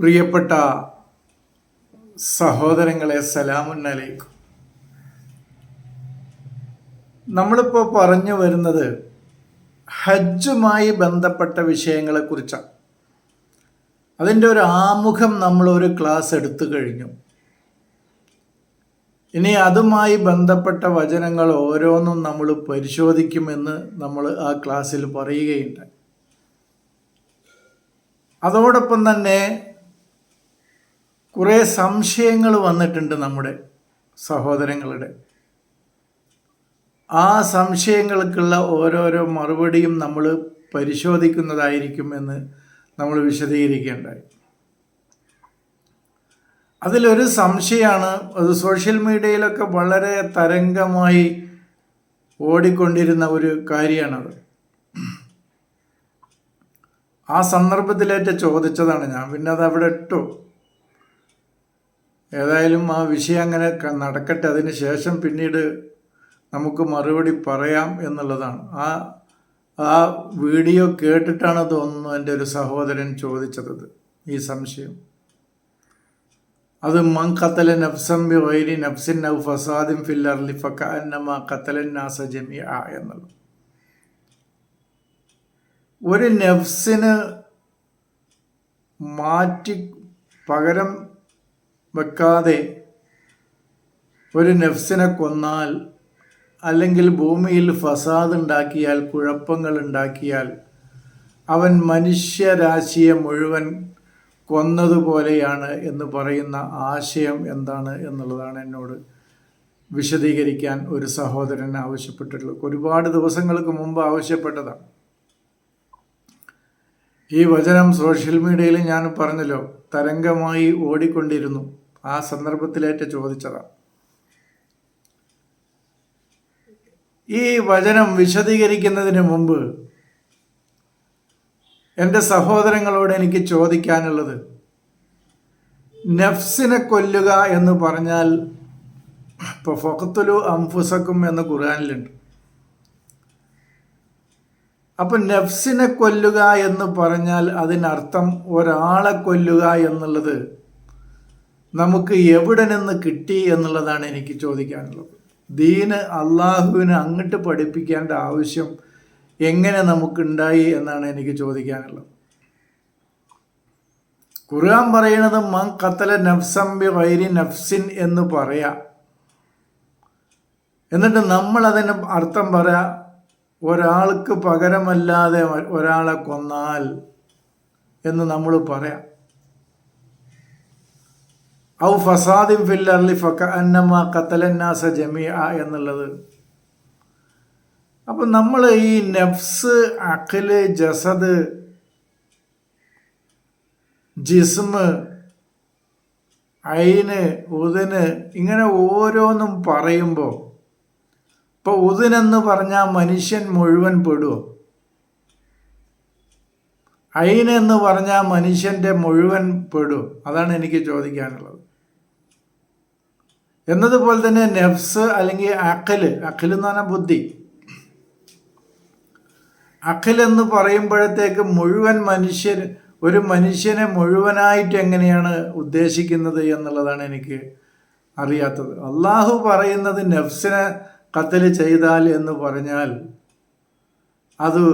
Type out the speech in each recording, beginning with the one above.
പ്രിയപ്പെട്ട സഹോദരങ്ങളെ സലാമുന്നലേക്കും. നമ്മളിപ്പോൾ പറഞ്ഞു വരുന്നത് ഹജ്ജുമായി ബന്ധപ്പെട്ട വിഷയങ്ങളെക്കുറിച്ചാണ്. അതിന്റെ ഒരു ആമുഖം നമ്മൾ ഒരു ക്ലാസ് എടുത്തു കഴിഞ്ഞു. ഇനി അതുമായി ബന്ധപ്പെട്ട വചനങ്ങൾ ഓരോന്നും നമ്മൾ പരിശോധിക്കുമെന്ന് നമ്മൾ ആ ക്ലാസ്സിൽ പറയുകയുണ്ടായി. അതോടൊപ്പം തന്നെ കുറേ സംശയങ്ങൾ വന്നിട്ടുണ്ട് നമ്മുടെ സഹോദരങ്ങളുടെ. ആ സംശയങ്ങൾക്കുള്ള ഓരോരോ മറുപടിയും നമ്മൾ പരിശോധിക്കുന്നതായിരിക്കും എന്ന് നമ്മൾ വിശദീകരിക്കേണ്ടായി. അതിലൊരു സംശയമാണ് അത് സോഷ്യൽ മീഡിയയിലൊക്കെ വളരെ തരംഗമായി ഓടിക്കൊണ്ടിരുന്ന ഒരു കാര്യമാണത്. ആ സന്ദർഭത്തിലേറ്റ ചോദിച്ചതാണ് ഞാൻ. പിന്നെ അത് അവിടെ ഇട്ടു. ഏതായാലും ആ വിഷയം അങ്ങനെ നടക്കട്ടെ. അതിന് ശേഷം പിന്നീട് നമുക്ക് മറുപടി പറയാം എന്നുള്ളതാണ്. ആ ആ വീഡിയോ കേട്ടിട്ടാണ് തോന്നുന്നു എന്റെ ഒരു സഹോദരൻ ചോദിച്ചത്. ഈ സംശയം. അത് മൻ കത്തല നഫ്സം ബി വൈരി നഫ്സിൻ നൌ ഫസാദിൻ ഫിൽ അർലി ഫക്ക അന്നമ കത്തലൻ നാസ ജമി ആ എന്നുള്ളത്. ഒരു നഫ്സിന് മാറ്റി പകരം വെക്കാതെ ഒരു നഫ്സിനെ കൊന്നാൽ അല്ലെങ്കിൽ ഭൂമിയിൽ ഫസാദ് ഉണ്ടാക്കിയാൽ കുഴപ്പങ്ങൾ ഉണ്ടാക്കിയാൽ അവൻ മനുഷ്യരാശിയെ മുഴുവൻ കൊന്നതുപോലെയാണ് എന്ന് പറയുന്ന ആശയം എന്താണ് എന്നുള്ളതാണ് എന്നോട് വിശദീകരിക്കാൻ ഒരു സഹോദരൻ ആവശ്യപ്പെട്ടിട്ടുള്ളത്. ഒരുപാട് ദിവസങ്ങൾക്ക് മുമ്പ് ആവശ്യപ്പെട്ടതാണ്. ഈ വചനം സോഷ്യൽ മീഡിയയിൽ ഞാൻ പറഞ്ഞല്ലോ തരംഗമായി ഓടിക്കൊണ്ടിരുന്നു. ആ സന്ദർഭത്തിലേറ്റ് ചോദിച്ചതാണ് ഈ വചനം വിശദീകരിക്കുന്നതിന് മുമ്പ് എന്റെ സഹോദരങ്ങളോട് എനിക്ക് ചോദിക്കാനുള്ളത് നഫ്സിനെ കൊല്ലുക എന്ന് പറഞ്ഞാൽ ഇപ്പോൾ ഫൊക്കത്തുലു അംഫുസക്കും എന്ന് ഖുർആാനിലുണ്ട്. അപ്പം നഫ്സിനെ കൊല്ലുക എന്ന് പറഞ്ഞാൽ അതിനർത്ഥം ഒരാളെ കൊല്ലുക എന്നുള്ളത് നമുക്ക് എവിടെ നിന്ന് കിട്ടി എന്നുള്ളതാണ് എനിക്ക് ചോദിക്കാനുള്ളത്. ദീന് അള്ളാഹുവിന് അങ്ങോട്ട് പഠിപ്പിക്കേണ്ട ആവശ്യം എങ്ങനെ നമുക്കുണ്ടായി എന്നാണ് എനിക്ക് ചോദിക്കാനുള്ളത്. ഖുർആൻ പറയുന്നത് മൻ കത്തല നഫ്സം ബി വൈരി നഫ്സിൻ എന്ന് പറയാം. എന്നിട്ട് നമ്മൾ അതിന് അർത്ഥം പറയാ ഒരാൾക്ക് പകരമല്ലാതെ ഒരാളെ കൊന്നാൽ എന്ന് നമ്മൾ പറയാം. ഔ ഫസാദിൻ ഫിൽ അർലി ഫക അന്നമ കത്തലന്നാസ ജമിയ എന്നുള്ളത്. അപ്പം നമ്മൾ ഈ നഫ്സ് അഖിൽ ജസദ് ജിസ്മ് ഐന് ഉദിന് ഇങ്ങനെ ഓരോന്നും പറയുമ്പോൾ ഇപ്പോൾ ഉദിനെന്ന് പറഞ്ഞാൽ മനുഷ്യൻ മുഴുവൻ പെടുമോ ഐനെന്ന് പറഞ്ഞാൽ മനുഷ്യന്റെ മുഴുവൻ പെടും അതാണ് എനിക്ക് ചോദിക്കാനുള്ളത്. എന്നതുപോലെ തന്നെ നെഫ്സ് അല്ലെങ്കിൽ അഖൽ അഖിൽ എന്ന് പറഞ്ഞാൽ ബുദ്ധി. അഖിൽ എന്ന് പറയുമ്പോഴത്തേക്ക് മുഴുവൻ മനുഷ്യർ ഒരു മനുഷ്യനെ മുഴുവനായിട്ട് എങ്ങനെയാണ് ഉദ്ദേശിക്കുന്നത് എന്നുള്ളതാണ് എനിക്ക് അറിയാത്തത്. അള്ളാഹു പറയുന്നത് നെഫ്സിനെ കത്തൽ ചെയ്താൽ എന്ന് പറഞ്ഞാൽ അത്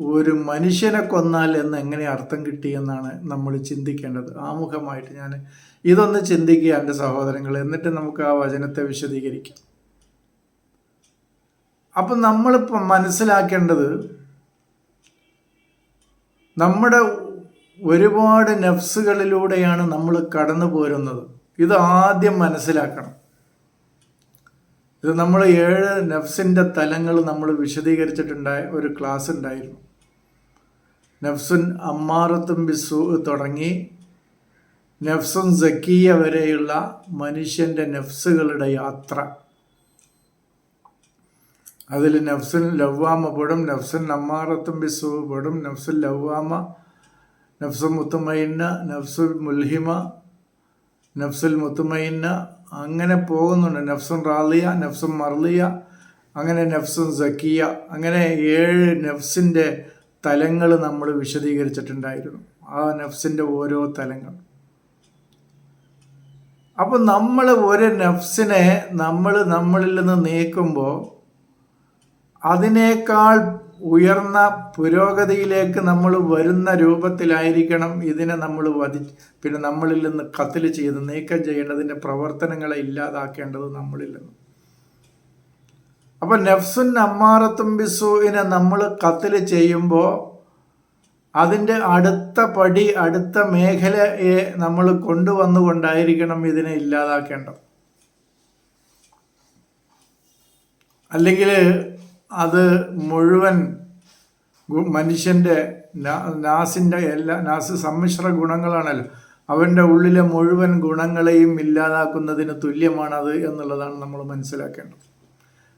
ഒരു മനുഷ്യനെ കൊന്നാൽ എന്ന് എങ്ങനെ അർത്ഥം കിട്ടിയെന്നാണ് നമ്മൾ ചിന്തിക്കേണ്ടത്. ആമുഖമായിട്ട് ഞാൻ ഇതൊന്ന് ചിന്തിക്കുക എന്റെ സഹോദരങ്ങൾ എന്നിട്ട് നമുക്ക് ആ വചനത്തെ വിശദീകരിക്കാം. അപ്പം നമ്മളിപ്പം മനസ്സിലാക്കേണ്ടത് നമ്മുടെ ഒരുപാട് നഫ്സുകളിലൂടെയാണ് നമ്മൾ കടന്നു പോരുന്നത്. ഇത് ആദ്യം മനസ്സിലാക്കണം. ഇത് നമ്മൾ ഏഴ് നഫ്സിന്റെ തലങ്ങൾ നമ്മൾ വിശദീകരിച്ചിട്ടുണ്ടായ ഒരു ക്ലാസ് ഉണ്ടായിരുന്നു. നഫ്സുൻ അമ്മാറത്തും ബിസു തുടങ്ങി. നഫ്സുൻ സക്കിയ വരെയുള്ള മനുഷ്യന്റെ നഫ്സുകളുടെ യാത്ര. അതിൽ നഫ്സുൻ ലവ്വാമ പെടും നഫ്സുൻ അമ്മാറത്തും ബിസു പെടും നഫ്സുൻ ലവ്വാമ നഫ്സുൽ മുത്തുമൈന്ന നഫ്സുൽ മുൽഹിമ നഫ്സുൽ മുത്തുമൈന്ന അങ്ങനെ പോകുന്നുണ്ട്. നഫ്സുൻ റാലിയ നഫ്സുൻ മർലിയ അങ്ങനെ നഫ്സുൻ സക്കിയ അങ്ങനെ ഏഴ് നഫ്സിന്റെ തലങ്ങൾ നമ്മൾ വിശദീകരിച്ചിട്ടുണ്ടായിരുന്നു. ആ നഫ്സിന്റെ ഓരോ തലങ്ങൾ. അപ്പോൾ നമ്മൾ ഒരു നഫ്സിനെ നമ്മൾ നമ്മളിൽ നിന്ന് നീക്കുമ്പോൾ അതിനേക്കാൾ ഉയർന്ന പുരോഗതിയിലേക്ക് നമ്മൾ വരുന്ന രൂപത്തിലായിരിക്കണം ഇതിനെ നമ്മൾ വധി പിന്നെ നമ്മളിൽ നിന്ന് കത്തിൽ ചെയ്ത് നീക്കം ചെയ്യേണ്ടതിന്റെ പ്രവർത്തനങ്ങളെ ഇല്ലാതാക്കേണ്ടത് നമ്മളിൽ നിന്ന്. അപ്പം നഫ്സുൻ അമ്മാറത്തും ബിസുവിനെ നമ്മൾ കത്തിൽ ചെയ്യുമ്പോൾ അതിന്റെ അടുത്ത പടി അടുത്ത മേഖലയെ നമ്മൾ കൊണ്ടുവന്നുകൊണ്ടായിരിക്കണം ഇതിനെ ഇല്ലാതാക്കേണ്ടത്. അല്ലെങ്കിൽ അത് മുഴുവൻ മനുഷ്യന്റെ നാസിന്റെ എല്ലാ നാസ് സമ്മിശ്ര ഗുണങ്ങളാണല്ലോ. അവന്റെ ഉള്ളിലെ മുഴുവൻ ഗുണങ്ങളെയും ഇല്ലാതാക്കുന്നതിന് തുല്യമാണത് എന്നുള്ളതാണ് നമ്മൾ മനസ്സിലാക്കേണ്ടത്.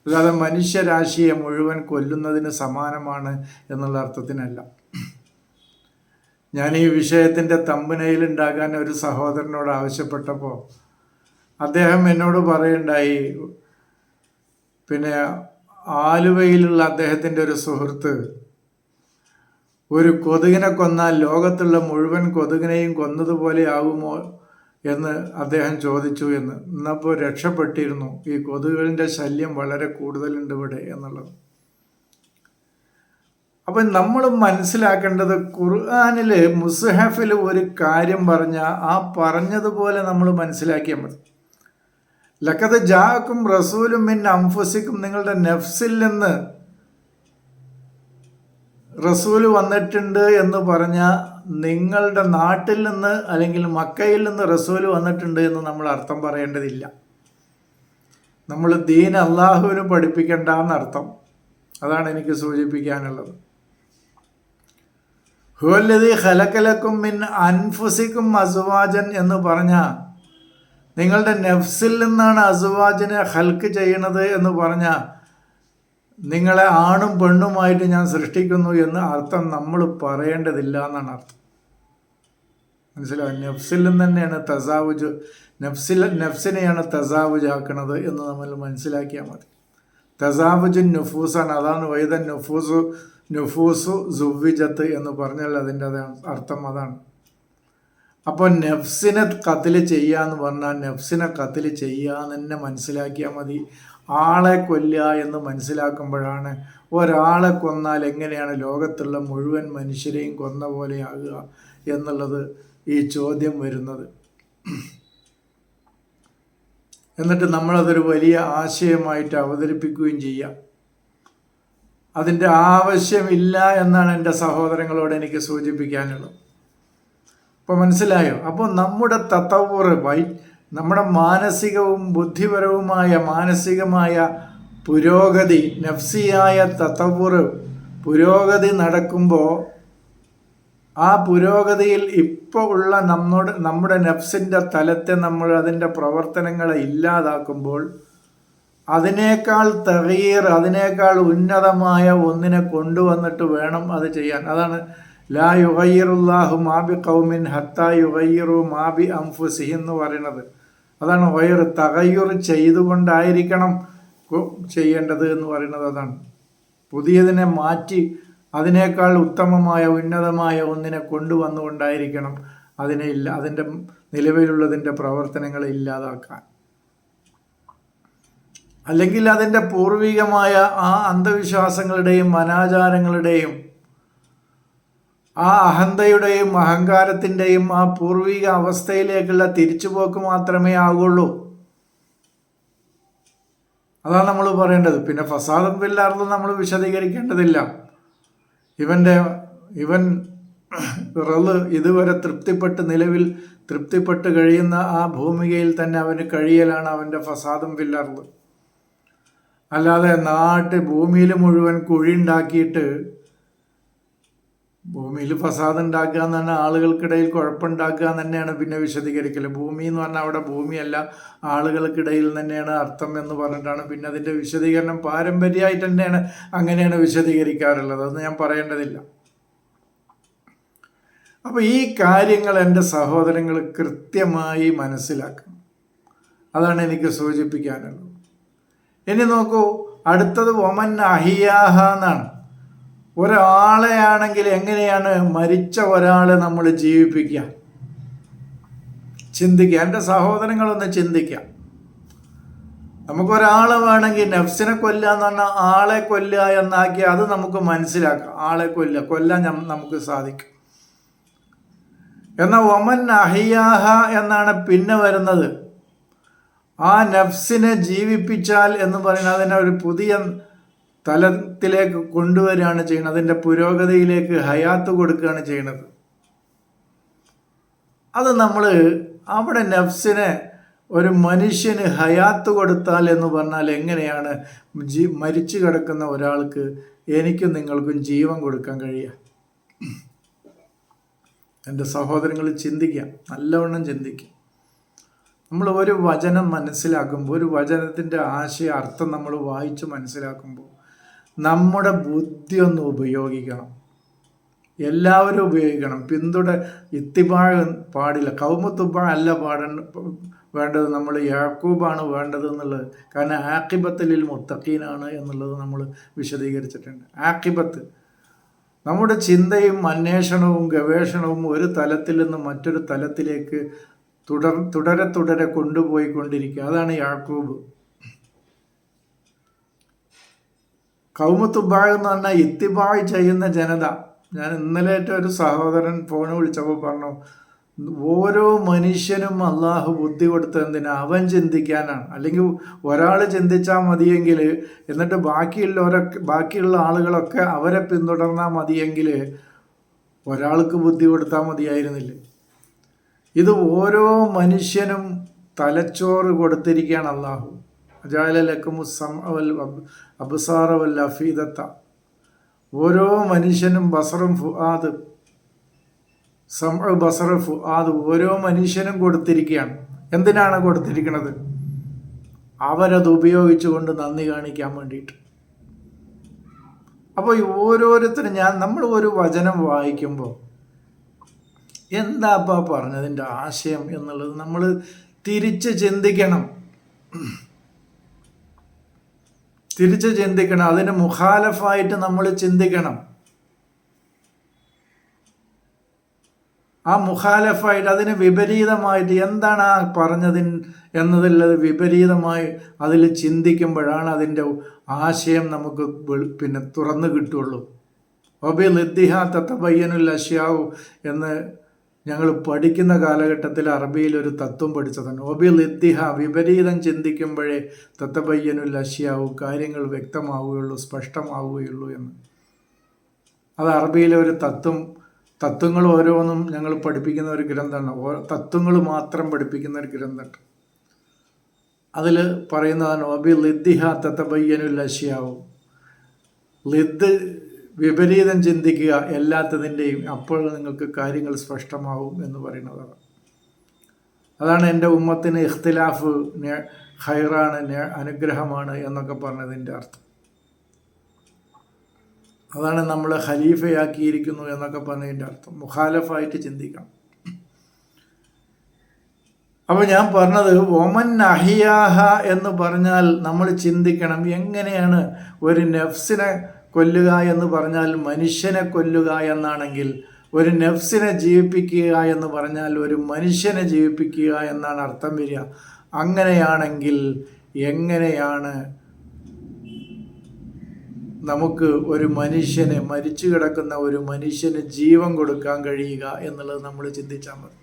അല്ലാതെ മനുഷ്യരാശിയെ മുഴുവൻ കൊല്ലുന്നതിന് സമാനമാണ് എന്നുള്ള അർത്ഥത്തിനല്ല. ഞാൻ ഈ വിഷയത്തിന്റെ തമ്പനയിൽ ഉണ്ടാകാൻ ഒരു സഹോദരനോട് ആവശ്യപ്പെട്ടപ്പോൾ അദ്ദേഹം എന്നോട് പറയുണ്ടായി പിന്നെ ആലുവയിലുള്ള അദ്ദേഹത്തിന്റെ ഒരു സുഹൃത്ത് ഒരു കൊതുകിനെ കൊന്നാൽ ലോകത്തുള്ള മുഴുവൻ കൊതുകിനെയും കൊന്നതുപോലെ ആകുമോ എന്ന് അദ്ദേഹം ചോദിച്ചു എന്ന്. ഇന്നപ്പോൾ രക്ഷപ്പെട്ടിരുന്നു. ഈ കൊതുകുകളിന്റെ ശല്യം വളരെ കൂടുതലുണ്ട് ഇവിടെ എന്നുള്ളത്. അപ്പം നമ്മൾ മനസ്സിലാക്കേണ്ടത് ഖുർആാനിൽ മുസ്ഹഫിൽ ഒരു കാര്യം പറഞ്ഞാൽ ആ പറഞ്ഞതുപോലെ നമ്മൾ മനസ്സിലാക്കിയാൽ മതി. ലക്കത് ജാക്കും റസൂലും മിൻ അംഫുസിക്കും നിങ്ങളുടെ നെഫ്സിൽ നിന്ന് റസൂൽ വന്നിട്ടുണ്ട് എന്ന് പറഞ്ഞ നിങ്ങളുടെ നാട്ടിൽ നിന്ന് അല്ലെങ്കിൽ മക്കയിൽ നിന്ന് റസൂൽ വന്നിട്ടുണ്ട് എന്ന് നമ്മൾ അർത്ഥം പറയേണ്ടതില്ല. നമ്മൾ ദീൻ അള്ളാഹുവിന് പഠിപ്പിക്കേണ്ട എന്നർത്ഥം അതാണ് എനിക്ക് സൂചിപ്പിക്കാനുള്ളത്. ഹുവല്ലതി ഹലക്കലക്കും മിൻ അൻഫുസിക്കും അസുവാജൻ എന്ന് പറഞ്ഞ നിങ്ങളുടെ നെഫ്സിൽ നിന്നാണ് അസുവാജിനെ ഹൽക്ക് ചെയ്യണത് എന്ന് പറഞ്ഞ നിങ്ങളെ ആണും പെണ്ണുമായിട്ട് ഞാൻ സൃഷ്ടിക്കുന്നു എന്ന് അർത്ഥം നമ്മൾ പറയേണ്ടതില്ല എന്നാണ് അർത്ഥം. മനസ്സിലാവും നെഫ്സിലും നിന്ന് തന്നെയാണ് തസാവുജ് നെഫ്സിൽ നെഫ്സിനെയാണ് തസാവുജ് എന്ന് നമ്മൾ മനസ്സിലാക്കിയാൽ മതി. തസാവുജുൻ നുഫൂസാണ് അതാണ് വൈദൻ നുഫൂസു നുഫൂസു സുവിജത്ത് എന്ന് പറഞ്ഞാൽ അതിന്റെ അർത്ഥം അതാണ്. അപ്പോൾ നെഫ്സിനെ കത്തിൽ ചെയ്യുക എന്ന് പറഞ്ഞാൽ നെഫ്സിനെ കത്തിൽ ചെയ്യുക എന്ന് തന്നെ മനസ്സിലാക്കിയാൽ മതി. ആളെ കൊല്ലുക എന്ന് മനസ്സിലാക്കുമ്പോഴാണ് ഒരാളെ കൊന്നാൽ എങ്ങനെയാണ് ലോകത്തുള്ള മുഴുവൻ മനുഷ്യരെയും കൊന്ന പോലെയാകുക എന്നുള്ളത് ഈ ചോദ്യം വരുന്നത്. എന്നിട്ട് നമ്മളതൊരു വലിയ ആശയമായിട്ട് അവതരിപ്പിക്കുകയും ചെയ്യാം അതിന്റെ ആവശ്യമില്ല എന്നാണ് എന്റെ സഹോദരങ്ങളോട് എനിക്ക് സൂചിപ്പിക്കാനുള്ളത്. അപ്പോൾ മനസ്സിലായോ? അപ്പോൾ നമ്മുടെ തത്തവൂറ് വൈ നമ്മുടെ മാനസികവും ബുദ്ധിപരവുമായ മാനസികമായ പുരോഗതി നഫ്സിയായ തത്തവൂർ പുരോഗതി നടക്കുമ്പോൾ ആ പുരോഗതിയിൽ ഇപ്പോൾ ഉള്ള നമ്മുടെ നമ്മുടെ നഫ്സിന്റെ തലത്തെ നമ്മൾ അതിന്റെ പ്രവർത്തനങ്ങളെ ഇല്ലാതാക്കുമ്പോൾ അതിനേക്കാൾ തകീർ അതിനേക്കാൾ ഉന്നതമായ ഒന്നിനെ കൊണ്ടുവന്നിട്ട് വേണം അത് ചെയ്യാൻ. അതാണ് ലാ യുഹയ്യറുല്ലാഹു മാബി കൗമിൻ ഹത്ത യുഹയ്യറു മാബി അംഫുസി എന്ന് പറയുന്നത്. അതാണ് വയർ തകയ്യുർ ചെയ്തുകൊണ്ടായിരിക്കണം ചെയ്യേണ്ടത് എന്ന് പറയുന്നത് അതാണ്. പുതിയതിനെ മാറ്റി അതിനേക്കാൾ ഉത്തമമായ ഉന്നതമായ ഒന്നിനെ കൊണ്ടുവന്നുകൊണ്ടായിരിക്കണം അതിനെ ഇല്ല അതിന്റെ നിലവിലുള്ളതിന്റെ പ്രവർത്തനങ്ങളെ ഇല്ലാതാക്കാൻ. അല്ലെങ്കിൽ അതിന്റെ പൂർവികമായ ആ അന്ധവിശ്വാസങ്ങളുടെയും അനാചാരങ്ങളുടെയും ആ അഹന്തയുടെയും അഹങ്കാരത്തിന്റെയും ആ പൂർവിക അവസ്ഥയിലേക്കുള്ള തിരിച്ചുപോക്ക് മാത്രമേ ആകുള്ളൂ അതാണ് നമ്മൾ പറയേണ്ടത്. പിന്നെ ഫസാദും പില്ലാർന്നും നമ്മൾ വിശദീകരിക്കേണ്ടതില്ല. ഇവന്റെ ഇവൻ റൾ ഇതുവരെ തൃപ്തിപ്പെട്ട് നിലവിൽ തൃപ്തിപ്പെട്ട് കഴിയുന്ന ആ ഭൂമികയിൽ തന്നെ അവന് കഴിയലാണ് അവന്റെ ഫസാദും പില്ലാർന്ന് അല്ലാതെ നാട്ട് ഭൂമിയിൽ മുഴുവൻ കുഴി ഉണ്ടാക്കിയിട്ട് ഭൂമിയിൽ ഫസാദ് ഉണ്ടാക്കുക എന്ന് പറഞ്ഞാൽ ആളുകൾക്കിടയിൽ കുഴപ്പമുണ്ടാക്കുക എന്ന് തന്നെയാണ് പിന്നെ വിശദീകരിക്കൽ ഭൂമി എന്ന് പറഞ്ഞാൽ അവിടെ ഭൂമിയല്ല ആളുകൾക്കിടയിൽ തന്നെയാണ് അർത്ഥം എന്ന് പറഞ്ഞിട്ടാണ് പിന്നെ അതിന്റെ വിശദീകരണം പാരമ്പര്യമായിട്ട് തന്നെയാണ് അങ്ങനെയാണ് വിശദീകരിക്കാറുള്ളത്. അതൊന്നും ഞാൻ പറയേണ്ടതില്ല. അപ്പോൾ ഈ കാര്യങ്ങൾ എന്റെ സഹോദരങ്ങൾ കൃത്യമായി മനസ്സിലാക്കണം അതാണ് എനിക്ക് സൂചിപ്പിക്കാനുള്ളത്. ഇനി നോക്കൂ അടുത്തത് ഒമൻ അഹിയാഹ എന്നാണ്. ഒരാളെയാണെങ്കിൽ എങ്ങനെയാണ് മരിച്ച ഒരാളെ നമ്മൾ ജീവിപ്പിക്കുക? ചിന്തിക്കുക. എന്റെ സഹോദരങ്ങളൊന്ന് ചിന്തിക്കാം നമുക്കൊരാളെ വേണമെങ്കിൽ നഫ്സിനെ കൊല്ലുക എന്ന് പറഞ്ഞാൽ ആളെ കൊല്ലുക എന്നാക്കി അത് നമുക്ക് മനസ്സിലാക്കാം. ആളെ കൊല്ലുക. കൊല്ലാൻ നമുക്ക് സാധിക്കും. എന്നാൽ ഒമൻ അഹിയാഹ എന്നാണ് പിന്നെ വരുന്നത്. ആ നഫ്സിനെ ജീവിപ്പിച്ചാൽ എന്ന് പറയുന്നത് അതിനെ ഒരു പുതിയ തലത്തിലേക്ക് കൊണ്ടുവരികയാണ് ചെയ്യുന്നത്. അതിന്റെ പുരോഗതിയിലേക്ക് ഹയാത്ത് കൊടുക്കുകയാണ് ചെയ്യുന്നത്. അത് നമ്മൾ അവിടെ നഫ്സിനെ ഒരു മനുഷ്യന് ഹയാത്ത് കൊടുത്താൽ എന്ന് പറഞ്ഞാൽ എങ്ങനെയാണ് ജീ മരിച്ചു കിടക്കുന്ന ഒരാൾക്ക് എനിക്കും നിങ്ങൾക്കും ജീവൻ കൊടുക്കാൻ കഴിയുക? എന്റെ സഹോദരങ്ങൾ ചിന്തിക്കാം നല്ലവണ്ണം ചിന്തിക്കാം നമ്മൾ ഒരു വചനം മനസ്സിലാക്കുമ്പോൾ ഒരു വചനത്തിന്റെ ആശയ അർത്ഥം നമ്മൾ വായിച്ച് മനസ്സിലാക്കുമ്പോൾ നമ്മുടെ ബുദ്ധി ഒന്ന് ഉപയോഗിക്കണം. എല്ലാവരും ഉപയോഗിക്കണം. പിന്തുട ഇത്തിബാഴ് പാടില്ല. കൗമത്തുബാഴ അല്ല പാട വേണ്ടത് നമ്മൾ യാക്കൂബാണ് വേണ്ടത് എന്നുള്ളത്. കാരണം ആക്കിബത്തലിൽ മുത്തക്കീനാണ് എന്നുള്ളത് നമ്മൾ വിശദീകരിച്ചിട്ടുണ്ട്. ആക്കിബത്ത് നമ്മുടെ ചിന്തയും അന്വേഷണവും ഗവേഷണവും ഒരു തലത്തിൽ നിന്ന് മറ്റൊരു തലത്തിലേക്ക് തുടർ തുടരെ തുടരെ കൊണ്ടുപോയിക്കൊണ്ടിരിക്കുക. അതാണ് യാക്കൂബ്. കൗമത്തുബാഴ് എന്ന് പറഞ്ഞാൽ ഇത്തിബായ് ചെയ്യുന്ന ജനത. ഞാൻ ഇന്നലെ ഒരു സഹോദരൻ ഫോൺ വിളിച്ചപ്പോൾ പറഞ്ഞു ഓരോ മനുഷ്യനും അള്ളാഹു ബുദ്ധി കൊടുത്ത എന്തിനാ? അവൻ ചിന്തിക്കാനാണ്. അല്ലെങ്കിൽ ഒരാൾ ചിന്തിച്ചാൽ മതിയെങ്കിൽ എന്നിട്ട് ബാക്കിയുള്ളവരൊക്കെ ബാക്കിയുള്ള ആളുകളൊക്കെ അവരെ പിന്തുടർന്നാൽ മതിയെങ്കിൽ ഒരാൾക്ക് ബുദ്ധി കൊടുത്താൽ മതിയായിരുന്നില്ല. ഇത് ഓരോ മനുഷ്യനും തലച്ചോറ് കൊടുത്തിരിക്കുകയാണ് അള്ളാഹു അജാലലക്കുമുസം അവൽ അബുസാറവൽ അഫീദത്ത. ഓരോ മനുഷ്യനും ബസറും ഫുആദ് സം ബസർ ഫുആദ് ഓരോ മനുഷ്യനും കൊടുത്തിരിക്കുകയാണ്. എന്തിനാണ് കൊടുത്തിരിക്കുന്നത്? അവരത് ഉപയോഗിച്ചുകൊണ്ട് നന്ദി കാണിക്കാൻ വേണ്ടിയിട്ട്. അപ്പോൾ ഓരോരുത്തരും ഞാൻ നമ്മൾ ഒരു വചനം വായിക്കുമ്പോൾ എന്താപ്പാ പറഞ്ഞതിന്റെ ആശയം എന്നുള്ളത് നമ്മൾ തിരിച്ച് ചിന്തിക്കണം. തിരിച്ച് ചിന്തിക്കണം. അതിന് മുഖാലഫായിട്ട് നമ്മൾ ചിന്തിക്കണം. ആ മുഖാലഫായിട്ട് അതിന് വിപരീതമായിട്ട് എന്താണ് ആ പറഞ്ഞതിൻ എന്നതിലത് വിപരീതമായി അതിൽ ചിന്തിക്കുമ്പോഴാണ് അതിന്റെ ആശയം നമുക്ക് പിന്നെ തുറന്നു കിട്ടുള്ളൂ. ഒബി ലദ്ദിഹ തത്തബയ്യനുൽ അഷ്യാവു എന്ന് ഞങ്ങൾ പഠിക്കുന്ന കാലഘട്ടത്തിൽ അറബിയിൽ ഒരു തത്വം പഠിച്ചതാണ്. ഒബിൽ ഇത്തിഹ വിപരീതം ചിന്തിക്കുമ്പോഴേ തത്തബയ്യനുൽ അഷ്യാവു കാര്യങ്ങൾ വ്യക്തമാവുകയുള്ളൂ സ്പഷ്ടമാവുകയുള്ളൂ എന്ന്. അത് അറബിയിലെ ഒരു തത്വം തത്വങ്ങൾ ഓരോന്നും ഞങ്ങൾ പഠിപ്പിക്കുന്ന ഒരു ഗ്രന്ഥമാണ്. തത്വങ്ങൾ മാത്രം പഠിപ്പിക്കുന്ന ഒരു ഗ്രന്ഥമുണ്ട്. അതിൽ പറയുന്നതാണ് ഒബി ലിദ്ദിഹ തത്തബയ്യനുൽ അഷ്യാവു. ലിദ് വിപരീതം ചിന്തിക്കുക എല്ലാത്തതിന്റെയും അപ്പോൾ നിങ്ങൾക്ക് കാര്യങ്ങൾ സ്പഷ്ടമാവും എന്ന് പറയുന്നതാണ് അതാണ്. എന്റെ ഉമ്മത്തിന് ഇഖ്തിലാഫ് ഹൈറാണ് അനുഗ്രഹമാണ് എന്നൊക്കെ പറഞ്ഞതിന്റെ അർത്ഥം. അതാണ് നമ്മൾ ഖലീഫയാക്കിയിരിക്കുന്നു എന്നൊക്കെ പറഞ്ഞതിന്റെ അർത്ഥം. മുഖാലഫായിട്ട് ചിന്തിക്കണം. അപ്പോൾ ഞാൻ പറഞ്ഞത് ഒമൻ അഹിയാഹ എന്ന് പറഞ്ഞാൽ നമ്മൾ ചിന്തിക്കണം എങ്ങനെയാണ് ഒരു നഫ്സിനെ കൊല്ലുക എന്ന് പറഞ്ഞാൽ മനുഷ്യനെ കൊല്ലുക എന്നാണെങ്കിൽ ഒരു നഫ്സിനെ ജീവിപ്പിക്കുക എന്ന് പറഞ്ഞാൽ ഒരു മനുഷ്യനെ ജീവിപ്പിക്കുക എന്നാണ് അർത്ഥം വരിക. അങ്ങനെയാണെങ്കിൽ എങ്ങനെയാണ് നമുക്ക് ഒരു മനുഷ്യനെ മരിച്ചു കിടക്കുന്ന ഒരു മനുഷ്യന് ജീവൻ കൊടുക്കാൻ കഴിയുക എന്നുള്ളത് നമ്മൾ ചിന്തിച്ചാൽ മതി.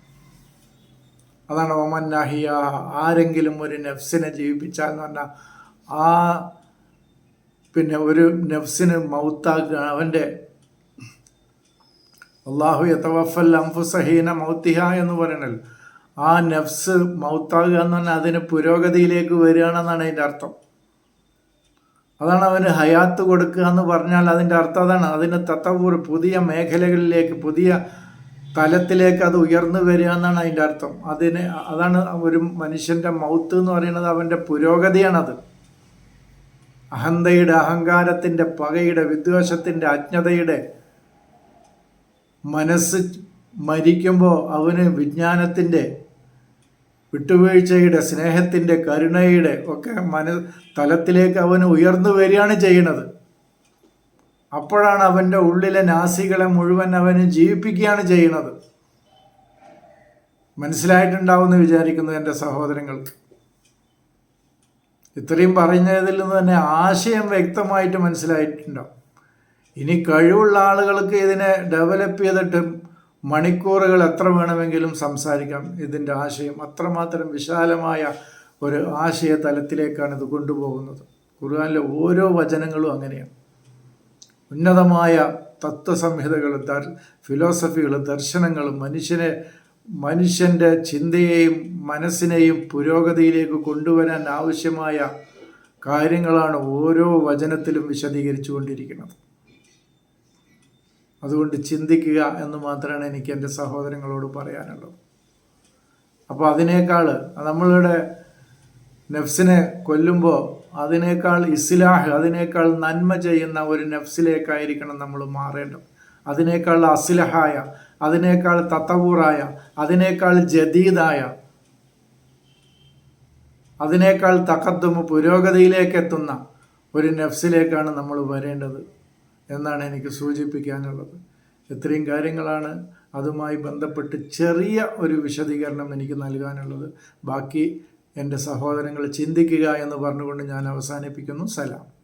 അതാണ് ഒമൻ നഹിയ. ആരെങ്കിലും ഒരു നഫ്സിനെ ജീവിപ്പിച്ചാൽ എന്ന് പറഞ്ഞാൽ ആ പിന്നെ ഒരു നഫ്സിന് മൗത്താക്കുക അവന്റെ അള്ളാഹു യത്തവഫൽ അംഫുസഹീന മൗത്തിഹ എന്ന് പറയണല്ലോ ആ നഫ്സ് മൗത്താകുക എന്ന് പറഞ്ഞാൽ അതിന് പുരോഗതിയിലേക്ക് വരികയാണെന്നാണ് അതിന്റെ അർത്ഥം. അതാണ് അവന് ഹയാത്ത് കൊടുക്കുക എന്ന് പറഞ്ഞാൽ അതിന്റെ അർത്ഥം അതാണ്. അതിന് തത്തവൂർ പുതിയ മേഖലകളിലേക്ക് പുതിയ തലത്തിലേക്ക് അത് ഉയർന്നു വരിക എന്നാണ് അതിന്റെ അർത്ഥം. അതിന് അതാണ് ഒരു മനുഷ്യന്റെ മൗത്ത് എന്ന് പറയുന്നത് അവന്റെ പുരോഗതിയാണത്. അഹന്തയുടെ അഹങ്കാരത്തിന്റെ പകയുടെ വിദ്വേഷത്തിന്റെ അജ്ഞതയുടെ മനസ്സ് മരിക്കുമ്പോൾ അവന് വിജ്ഞാനത്തിന്റെ വിട്ടുവീഴ്ചയുടെ സ്നേഹത്തിന്റെ കരുണയുടെ ഒക്കെ മന തലത്തിലേക്ക് അവന് ഉയർന്നു വരികയാണ് ചെയ്യുന്നത്. അപ്പോഴാണ് അവന്റെ ഉള്ളിലെ നാസികളെ മുഴുവൻ അവന് ജീവിപ്പിക്കുകയാണ് ചെയ്യുന്നത്. മനസ്സിലായിട്ടുണ്ടാവുമെന്ന് വിചാരിക്കുന്നു എന്റെ സഹോദരങ്ങൾക്ക്. ഇത്രയും പറഞ്ഞതിൽ നിന്ന് തന്നെ ആശയം വ്യക്തമായിട്ട് മനസ്സിലായിട്ടുണ്ടാവും ഇനി കഴിവുള്ള ആളുകൾക്ക് ഇതിനെ ഡെവലപ്പ് ചെയ്തിട്ട് മണിക്കൂറുകൾ എത്ര വേണമെങ്കിലും സംസാരിക്കാം. ഇതിന്റെ ആശയം അത്രമാത്രം വിശാലമായ ഒരു ആശയ തലത്തിലേക്കാണ് ഇത് കൊണ്ടുപോകുന്നത്. ഖുർആാനിലെ ഓരോ വചനങ്ങളും അങ്ങനെയാണ്. ഉന്നതമായ തത്വസംഹിതകളും ദർ ഫിലോസഫികൾ ദർശനങ്ങളും മനുഷ്യനെ മനുഷ്യന്റെ ചിന്തയെയും മനസ്സിനെയും പുരോഗതിയിലേക്ക് കൊണ്ടുവരാൻ ആവശ്യമായ കാര്യങ്ങളാണ് ഓരോ വചനത്തിലും വിശദീകരിച്ചു കൊണ്ടിരിക്കുന്നത് അതുകൊണ്ട് ചിന്തിക്കുക എന്ന് മാത്രമാണ് എനിക്ക് എന്റെ സഹോദരങ്ങളോട് പറയാനുള്ളത്. അപ്പോൾ അതിനേക്കാൾ നമ്മളുടെ നഫ്സിനെ കൊല്ലുമ്പോൾ അതിനേക്കാൾ ഇസ്ലാഹ് അതിനേക്കാൾ നന്മ ചെയ്യുന്ന ഒരു നഫ്സിലേക്കായിരിക്കണം നമ്മൾ മാറേണ്ടത്. അതിനേക്കാൾ അസ്ലഹായ അതിനേക്കാൾ തത്തവൂറായ അതിനേക്കാൾ ജദീദായ അതിനേക്കാൾ തക്കത്തും പുരോഗതിയിലേക്ക് എത്തുന്ന ഒരു നെഫ്സിലേക്കാണ് നമ്മൾ വരേണ്ടത് എന്നാണ് എനിക്ക് സൂചിപ്പിക്കാനുള്ളത്. ഇത്രയും കാര്യങ്ങളാണ് അതുമായി ബന്ധപ്പെട്ട് ചെറിയ ഒരു വിശദീകരണം എനിക്ക് നൽകാനുള്ളത്. ബാക്കി എന്റെ സഹോദരങ്ങൾ ചിന്തിക്കുക എന്ന് പറഞ്ഞുകൊണ്ട് ഞാൻ അവസാനിപ്പിക്കുന്നു. സലാം.